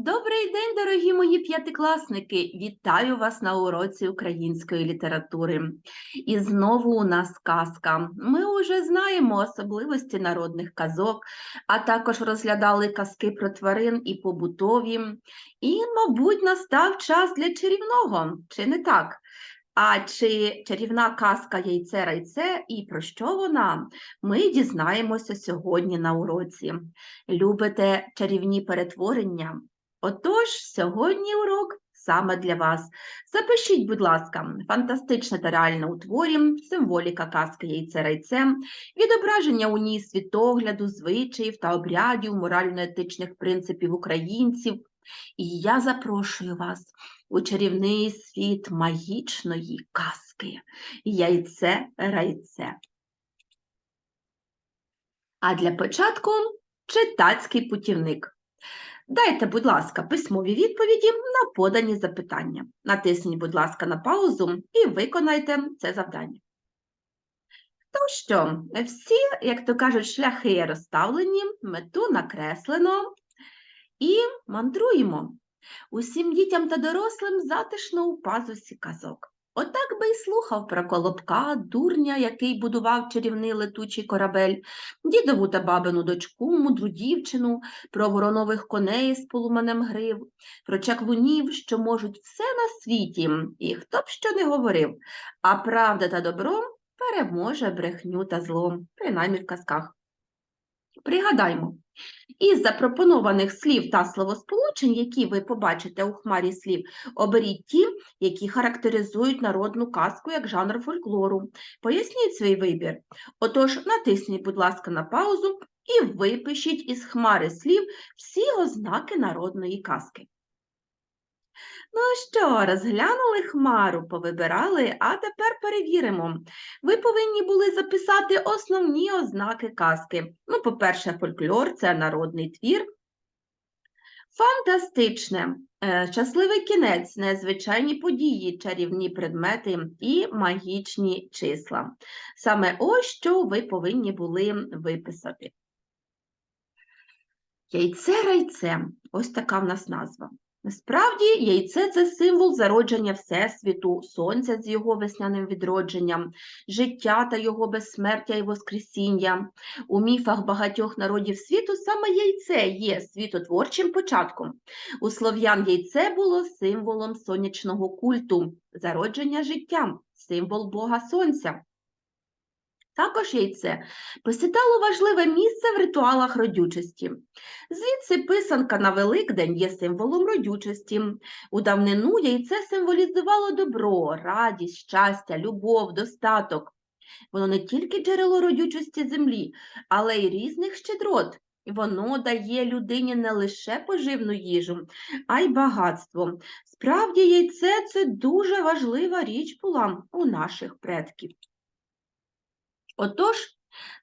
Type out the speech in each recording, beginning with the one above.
Добрий день, дорогі мої п'ятикласники! Вітаю вас на уроці української літератури. І знову у нас казка. Ми уже знаємо особливості народних казок, а також розглядали казки про тварин і побутові. І, мабуть, настав час для чарівного, чи не так? А чи чарівна казка яйце райце і про що вона? Ми дізнаємося сьогодні на уроці. Любите чарівні перетворення? Отож, сьогодні урок саме для вас. Запишіть, будь ласка, фантастичне та реальне у творі, символіка казки яйце райце, відображення у ній світогляду, звичаїв та обрядів, морально-етичних принципів українців. І я запрошую вас у чарівний світ магічної казки яйце райце. А для початку читацький путівник. Дайте, будь ласка, письмові відповіді на подані запитання. Натисніть, будь ласка, на паузу і виконайте це завдання. То що, всі, як то кажуть, шляхи розставлені, мету накреслено і мандруємо. Усім дітям та дорослим затишно у пазусі казок. Отак би й слухав про колобка, дурня, який будував чарівний летучий корабель, дідову та бабину дочку, мудру дівчину, про воронових коней з полуманем грив, про чаклунів, що можуть все на світі, і хто б що не говорив, а правда та добро переможе брехню та зло, принаймні в казках. Пригадаймо, із запропонованих слів та словосполучень, які ви побачите у хмарі слів, оберіть ті, які характеризують народну казку як жанр фольклору. Поясніть свій вибір. Отож, натисніть, будь ласка, на паузу і випишіть із хмари слів всі ознаки народної казки. Ну що, розглянули хмару, повибирали, а тепер перевіримо. Ви повинні були записати основні ознаки казки. Ну, по-перше, фольклор це народний твір. Фантастичне, е, щасливий кінець, незвичайні події, чарівні предмети і магічні числа. Саме ось що ви повинні були виписати. Яйце-райце, ось така в нас назва. Насправді, яйце це символ зародження Всесвіту, сонця з його весняним відродженням, життя та його безсмертя і воскресіння. У міфах багатьох народів світу саме яйце є світотворчим початком. У слов'ян яйце було символом сонячного культу, зародження життя, символ Бога Сонця. Також яйце посідало важливе місце в ритуалах родючості. Звідси писанка на Великдень є символом родючості. У давнину яйце символізувало добро, радість, щастя, любов, достаток. Воно не тільки джерело родючості землі, але й різних щедрот. Воно дає людині не лише поживну їжу, а й багатство. Справді, яйце це дуже важлива річ була у наших предків. Отож,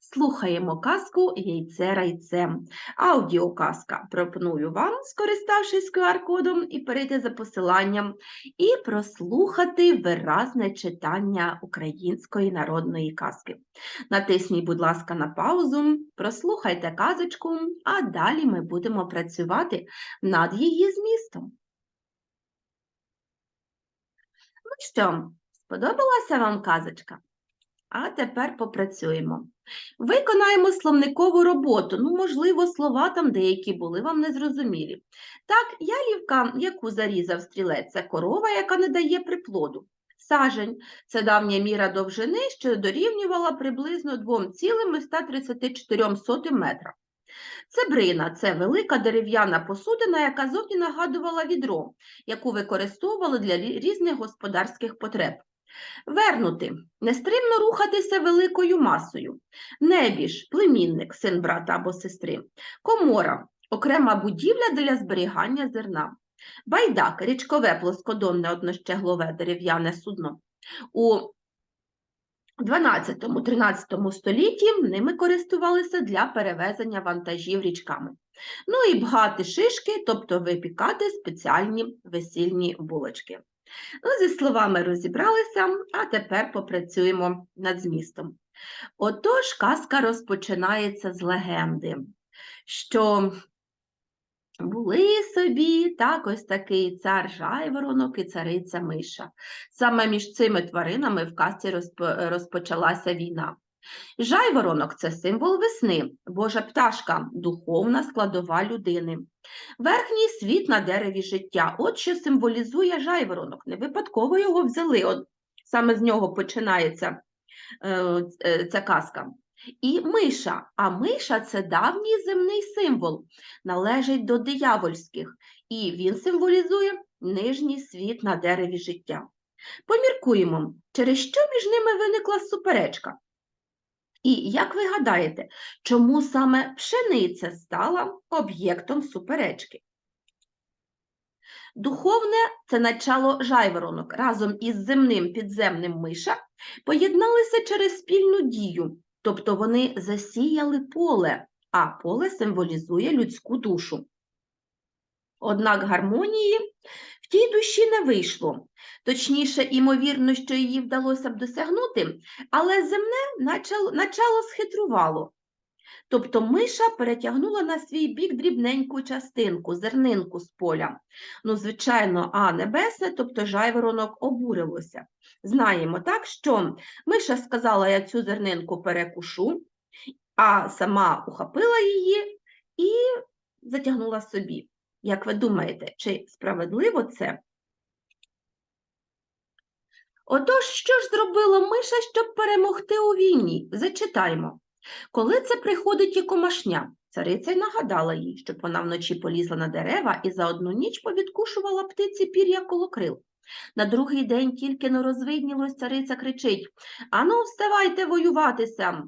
слухаємо казку Яйце райце. Аудіоказка пропоную вам, скориставшись QR-кодом, і перейти за посиланням, і прослухати виразне читання української народної казки. Натисніть, будь ласка, на паузу, прослухайте казочку, а далі ми будемо працювати над її змістом. Ну що, сподобалася вам казочка? А тепер попрацюємо. Виконаємо словникову роботу. Ну, можливо, слова там деякі були вам незрозумілі. Так, ялівка, яку зарізав стрілець, це корова, яка не дає приплоду. Сажень це давня міра довжини, що дорівнювала приблизно 2,134 метра. Цебрина це велика дерев'яна посудина, яка зовні нагадувала відро, яку використовували для різних господарських потреб. Вернути нестримно рухатися великою масою. Небіж племінник, син брата або сестри. Комора окрема будівля для зберігання зерна. Байдак річкове плоскодонне однощеглове дерев'яне судно. У 12-13 столітті ними користувалися для перевезення вантажів річками. Ну і бгати шишки, тобто випікати спеціальні весільні булочки. Ну, зі словами розібралися, а тепер попрацюємо над змістом. Отож, казка розпочинається з легенди, що Були собі так ось такий цар жайворонок і цариця миша. Саме між цими тваринами в казці розпочалася війна. Жайворонок це символ весни, божа пташка, духовна складова людини. Верхній світ на дереві життя. От що символізує жайворонок. Не випадково його взяли. От саме з нього починається е, е, ця казка. І миша. А миша це давній земний символ, належить до диявольських, і він символізує нижній світ на дереві життя. Поміркуємо, через що між ними виникла суперечка. І як ви гадаєте, чому саме пшениця стала об'єктом суперечки? Духовне це начало жайворонок разом із земним підземним миша поєдналися через спільну дію, тобто вони засіяли поле, а поле символізує людську душу. Однак гармонії в тій душі не вийшло. Точніше, імовірно, що її вдалося б досягнути, але земне начало, схитрувало. Тобто миша перетягнула на свій бік дрібненьку частинку, зернинку з поля. Ну, звичайно, а небесне, тобто жайворонок обурилося. Знаємо так, що миша сказала, я цю зернинку перекушу, а сама ухопила її і затягнула собі. Як ви думаєте, чи справедливо це? Отож, що ж зробила миша, щоб перемогти у війні? Зачитаймо. Коли це приходить і комашня, цариця й нагадала їй, щоб вона вночі полізла на дерева і за одну ніч повідкушувала птиці пір'я коло крил. На другий день тільки но розвиднілось, цариця кричить Ану, вставайте воюватися.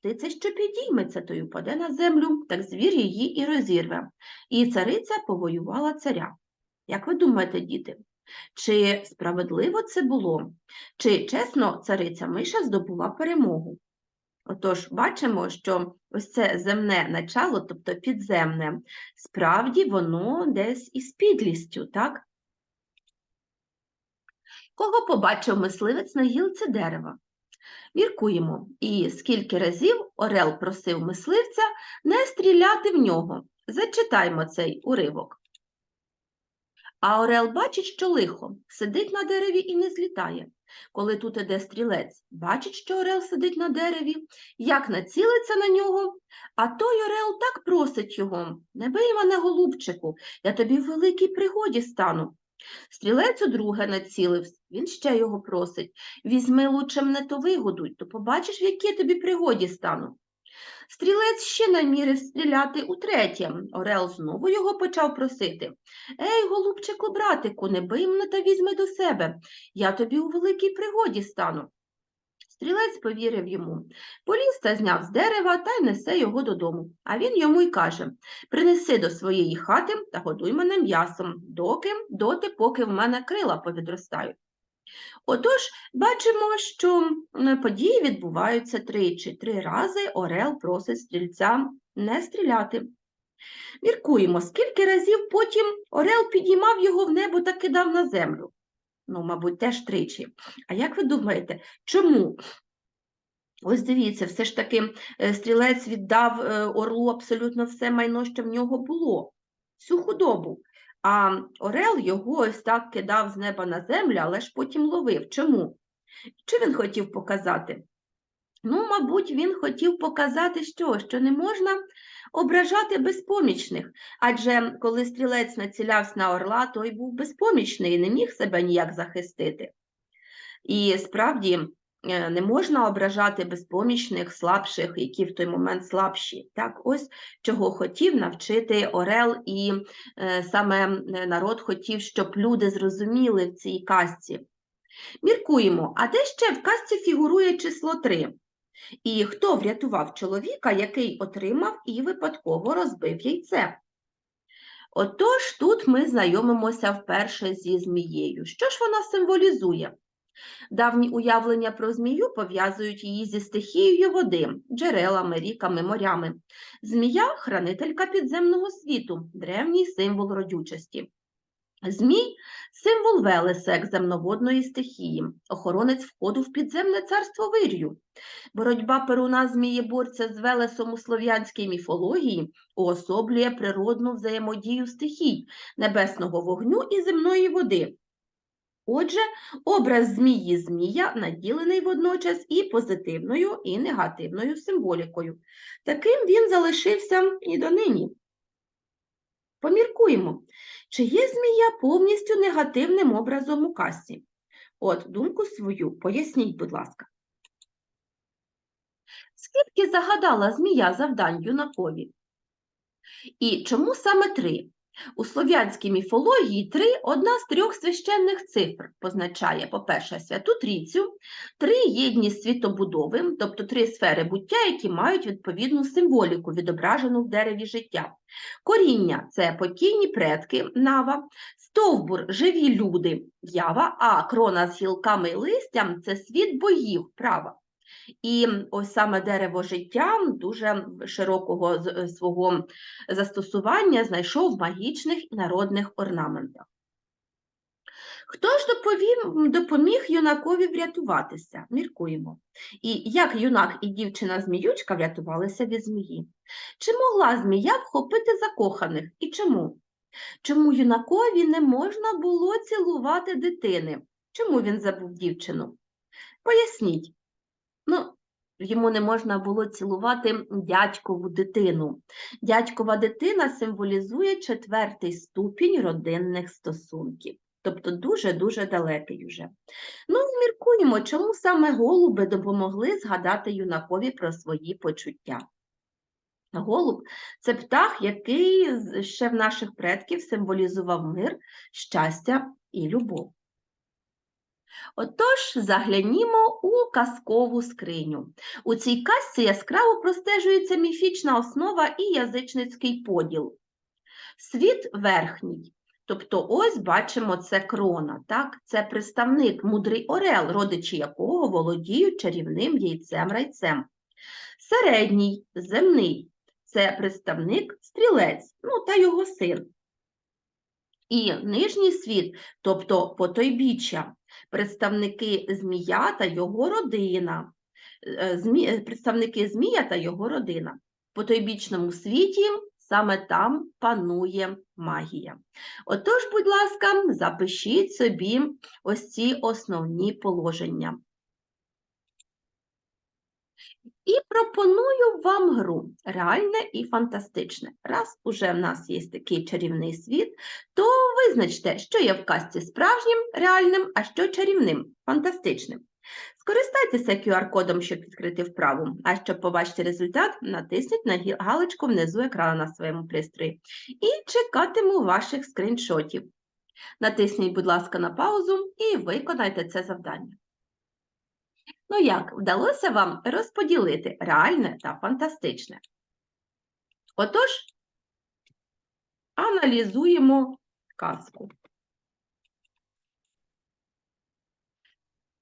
Птиця, що підійметься, то й упаде на землю, так звір її і розірве. І цариця повоювала царя. Як ви думаєте, діти? Чи справедливо це було? Чи чесно цариця Миша здобула перемогу? Отож, бачимо, що ось це земне начало, тобто підземне, справді воно десь із підлістю, так? Кого побачив мисливець на гілці дерева? Міркуємо, і скільки разів Орел просив мисливця не стріляти в нього. Зачитаймо цей уривок. А Орел бачить, що лихо, сидить на дереві і не злітає. Коли тут іде стрілець, бачить, що Орел сидить на дереві, як націлиться на нього, а той Орел так просить його не бий мене, голубчику, я тобі в великій пригоді стану. Стрілець удруге націлився, він ще його просить візьми лучше мене то вигодуй, то побачиш, в якій тобі пригоді стану. Стрілець ще намірив стріляти утретє. Орел знову його почав просити. Ей, голубчику, братику, не бий мене та візьми до себе. Я тобі у великій пригоді стану. Стрілець повірив йому. Поліз та зняв з дерева та й несе його додому. А він йому й каже Принеси до своєї хати та годуй мене м'ясом, доки, доти, поки в мене крила повідростають. Отож, бачимо, що події відбуваються тричі. Три рази Орел просить стрільця не стріляти. Міркуємо, скільки разів потім Орел підіймав його в небо та кидав на землю. Ну, мабуть, теж тричі. А як ви думаєте, чому? Ось дивіться, все ж таки е, стрілець віддав е, орлу абсолютно все майно, що в нього було, всю худобу. А Орел його ось так кидав з неба на землю, але ж потім ловив. Чому? Що він хотів показати? Ну, мабуть, він хотів показати, що, що не можна ображати безпомічних, адже коли стрілець націлявся на орла, той був безпомічний і не міг себе ніяк захистити. І справді е, не можна ображати безпомічних, слабших, які в той момент слабші. Так, ось чого хотів навчити Орел, і е, саме е, народ хотів, щоб люди зрозуміли в цій казці. Міркуємо, а де ще в казці фігурує число 3? І хто врятував чоловіка, який отримав і випадково розбив яйце? Отож, тут ми знайомимося вперше зі змією. Що ж вона символізує? Давні уявлення про змію пов'язують її зі стихією води, джерелами, ріками, морями. Змія хранителька підземного світу, древній символ родючості. Змій символ Велеса як земноводної стихії, охоронець входу в підземне царство вирію. Боротьба Перуна Змієборця з Велесом у слов'янській міфології уособлює природну взаємодію стихій небесного вогню і земної води. Отже, образ змії Змія наділений водночас і позитивною, і негативною символікою. Таким він залишився і донині. Поміркуємо, чи є змія повністю негативним образом у касі? От, думку свою, поясніть, будь ласка. Скільки загадала змія завдань юнакові? І чому саме три? У слов'янській міфології три одна з трьох священних цифр позначає, по-перше, святу трійцю, три єдність світобудови, тобто три сфери буття, які мають відповідну символіку, відображену в дереві життя. Коріння це покійні предки, нава, стовбур живі люди, ява, а крона з гілками і листям це світ богів, права. І ось саме дерево життя дуже широкого е, свого застосування знайшов в магічних народних орнаментах. Хто ж доповім, допоміг юнакові врятуватися? Міркуємо. І як юнак і дівчина-зміючка врятувалися від змії? Чи могла змія вхопити закоханих і чому? Чому юнакові не можна було цілувати дитини? Чому він забув дівчину? Поясніть. Ну, йому не можна було цілувати дядькову дитину. Дядькова дитина символізує четвертий ступінь родинних стосунків, тобто дуже-дуже далекий уже. Ну, міркуємо, чому саме голуби допомогли згадати юнакові про свої почуття. Голуб це птах, який ще в наших предків символізував мир, щастя і любов. Отож, заглянімо у казкову скриню. У цій казці яскраво простежується міфічна основа і язичницький поділ. Світ верхній. Тобто, ось бачимо це крона, так? це представник мудрий орел, родичі якого володіють чарівним яйцем-райцем. Середній земний це представник стрілець, ну та його син. І нижній світ, тобто потойбіччя, представники змія та його родина. Е, Змі... е, Представники змія та його родина. По тойбічному світі саме там панує магія. Отож, будь ласка, запишіть собі ось ці основні положення. І пропоную вам гру реальне і фантастичне. Раз уже в нас є такий чарівний світ, то визначте, що є в казці справжнім, реальним, а що чарівним, фантастичним. Скористайтеся QR-кодом, щоб відкрити вправу, а щоб побачити результат, натисніть на галочку внизу екрану на своєму пристрої і чекатиму ваших скріншотів. Натисніть, будь ласка, на паузу і виконайте це завдання. Ну як, вдалося вам розподілити реальне та фантастичне? Отож, аналізуємо казку.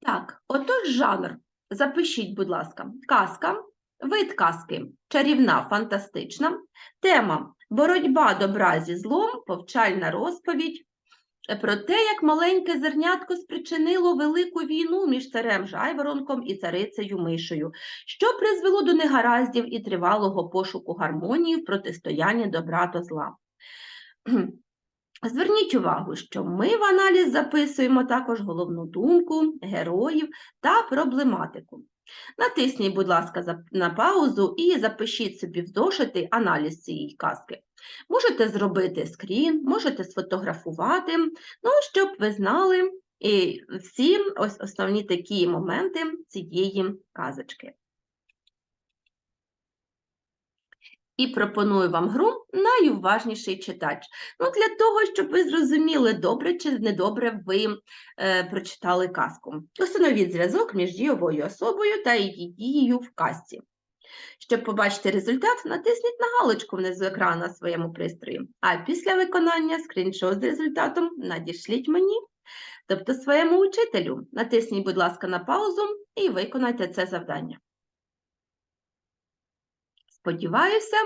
Так, отож жанр. Запишіть, будь ласка, казка, вид казки чарівна, фантастична, тема боротьба добра зі злом, повчальна розповідь про те, як маленьке зернятко спричинило велику війну між царем Жайворонком і царицею Мишею, що призвело до негараздів і тривалого пошуку гармонії в протистоянні добра до зла. Зверніть увагу, що ми в аналіз записуємо також головну думку, героїв та проблематику. Натисніть, будь ласка, на паузу і запишіть собі в зошити аналіз цієї казки. Можете зробити скрін, можете сфотографувати, ну, щоб ви знали і всі ось основні такі моменти цієї казочки. І пропоную вам гру найуважніший читач. Ну, для того, щоб ви зрозуміли, добре чи недобре ви е, прочитали казку. Установіть зв'язок між дієвою особою та її в казці. Щоб побачити результат, натисніть на галочку внизу екрану на своєму пристрої, а після виконання скріншот з результатом надішліть мені, тобто своєму учителю. Натисніть, будь ласка, на паузу і виконайте це завдання. Сподіваюся,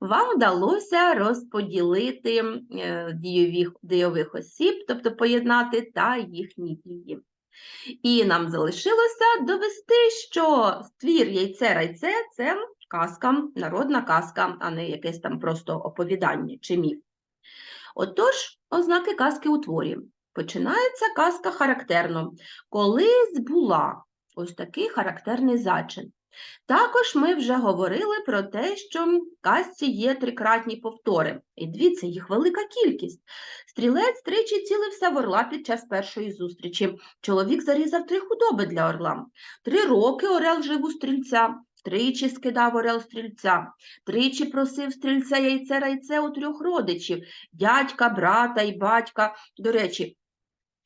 вам вдалося розподілити е, дійових, дійових осіб, тобто поєднати та їхні дії. І нам залишилося довести, що твір яйце райце це казка, народна казка, а не якесь там просто оповідання чи міф. Отож, ознаки казки у творі. Починається казка характерно. Колись була ось такий характерний зачин. Також ми вже говорили про те, що в казці є трикратні повтори. І дивіться, їх велика кількість. Стрілець тричі цілився в орла під час першої зустрічі. Чоловік зарізав три худоби для орла. Три роки орел жив у стрільця. Тричі скидав орел стрільця, тричі просив стрільця яйце райце у трьох родичів дядька, брата і батька. До речі,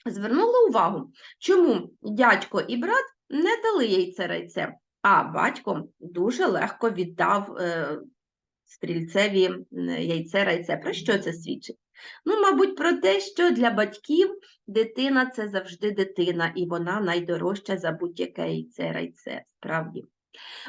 звернула увагу, чому дядько і брат не дали яйце райце, а батько дуже легко віддав е, стрільцеві яйце райце. Про що це свідчить? Ну, мабуть, про те, що для батьків дитина це завжди дитина, і вона найдорожча за будь-яке яйце райце, справді.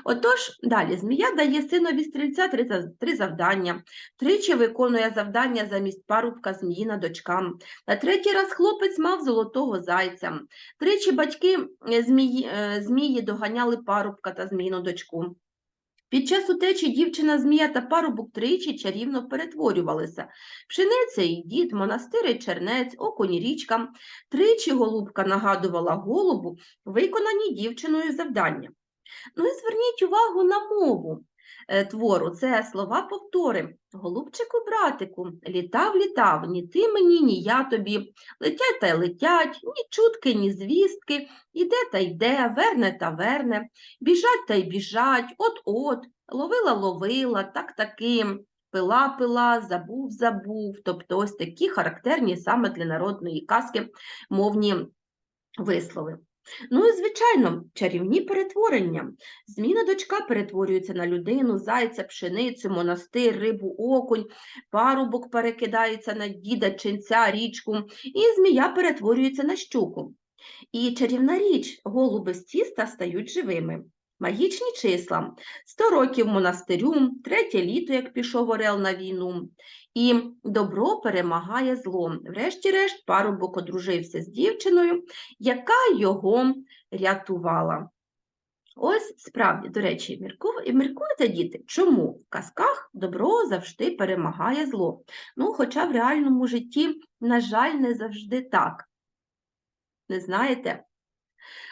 Отож, далі змія дає синові стрільця три, три завдання. Тричі виконує завдання замість парубка зміїна дочка. На третій раз хлопець мав золотого зайця. Тричі батьки е, змії, е, змії доганяли парубка та зміїну дочку. Під час утечі дівчина змія та парубок тричі чарівно перетворювалися. Пшениця і дід, монастир і чернець, окунь річка. Тричі голубка нагадувала голубу виконані дівчиною завдання. Ну і зверніть увагу на мову е, твору. Це слова повтори. Голубчику, братику, літав, літав, ні ти мені, ні я тобі. Летять та й летять, ні чутки, ні звістки, іде та йде, верне та верне, біжать та й біжать, от-от, ловила, ловила, так таким. Пила, пила, забув, забув. Тобто ось такі характерні саме для народної казки мовні вислови. Ну і, звичайно, чарівні перетворення. Зміна дочка перетворюється на людину, зайця, пшеницю, монастир, рибу, окунь, парубок перекидається на діда, ченця, річку, і змія перетворюється на щуку. І чарівна річ, голуби з тіста стають живими. Магічні числа. 100 років монастирю, третє літо, як пішов орел на війну. І добро перемагає зло. Врешті-решт парубок одружився з дівчиною, яка його рятувала. Ось справді, до речі, мірку- міркуєте, діти, чому в казках добро завжди перемагає зло? Ну, хоча в реальному житті, на жаль, не завжди так. Не знаєте?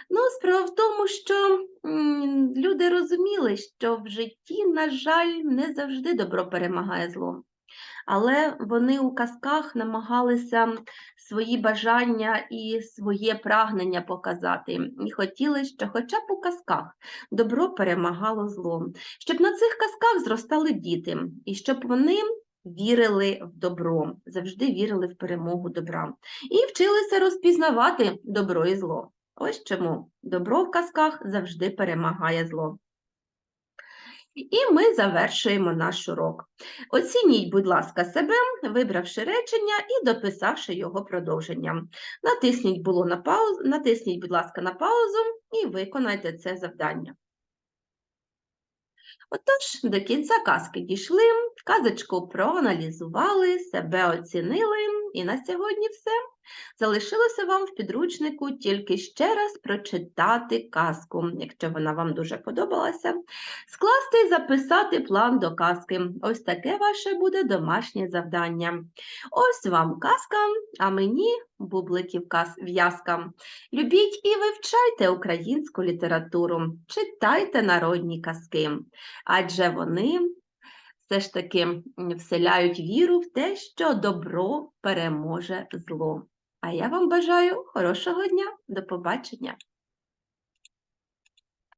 Ну, справа в тому, що люди розуміли, що в житті, на жаль, не завжди добро перемагає зло. Але вони у казках намагалися свої бажання і своє прагнення показати. І хотіли, що хоча б у казках добро перемагало зло, щоб на цих казках зростали діти, і щоб вони вірили в добро, завжди вірили в перемогу добра, і вчилися розпізнавати добро і зло. Ось чому добро в казках завжди перемагає зло. І ми завершуємо наш урок. Оцініть, будь ласка, себе, вибравши речення і дописавши його продовження. Натисніть, було на паузу, натисніть, будь ласка, на паузу і виконайте це завдання. Отож, до кінця казки дійшли, казочку проаналізували, себе оцінили, і на сьогодні все. Залишилося вам в підручнику тільки ще раз прочитати казку, якщо вона вам дуже подобалася, скласти і записати план до казки. Ось таке ваше буде домашнє завдання. Ось вам казка, а мені бубликів в'язка. Любіть і вивчайте українську літературу, читайте народні казки, адже вони все ж таки вселяють віру в те, що добро переможе зло. А я вам бажаю хорошого дня, до побачення!